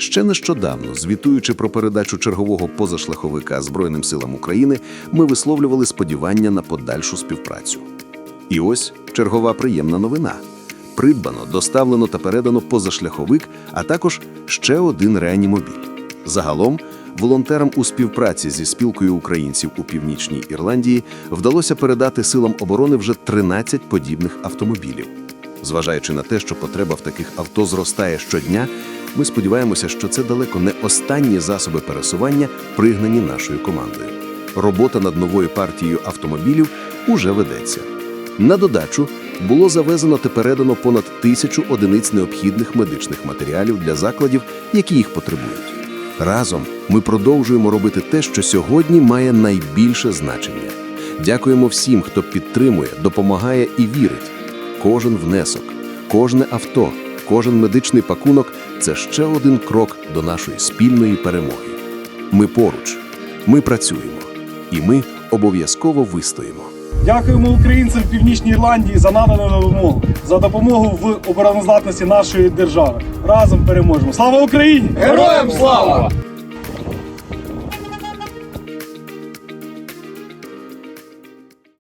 Ще нещодавно, звітуючи про передачу чергового позашляховика Збройним силам України, ми висловлювали сподівання на подальшу співпрацю. І ось чергова приємна новина. Придбано, доставлено та передано позашляховик, а також ще один реанімобіль. Загалом, волонтерам у співпраці зі спілкою українців у Північній Ірландії вдалося передати силам оборони вже 13 подібних автомобілів. Зважаючи на те, що потреба в таких авто зростає щодня, ми сподіваємося, що це далеко не останні засоби пересування, пригнані нашою командою. Робота над новою партією автомобілів уже ведеться. На додачу було завезено та передано понад тисячу одиниць необхідних медичних матеріалів для закладів, які їх потребують. Разом ми продовжуємо робити те, що сьогодні має найбільше значення. Дякуємо всім, хто підтримує, допомагає і вірить. Кожен внесок, кожне авто, кожен медичний пакунок це ще один крок до нашої спільної перемоги. Ми поруч, ми працюємо, і ми обов'язково вистоїмо. Дякуємо українцям в Північній Ірландії за надану допомогу, за допомогу в обороноздатності нашої держави. Разом переможемо. Слава Україні! Героям слава!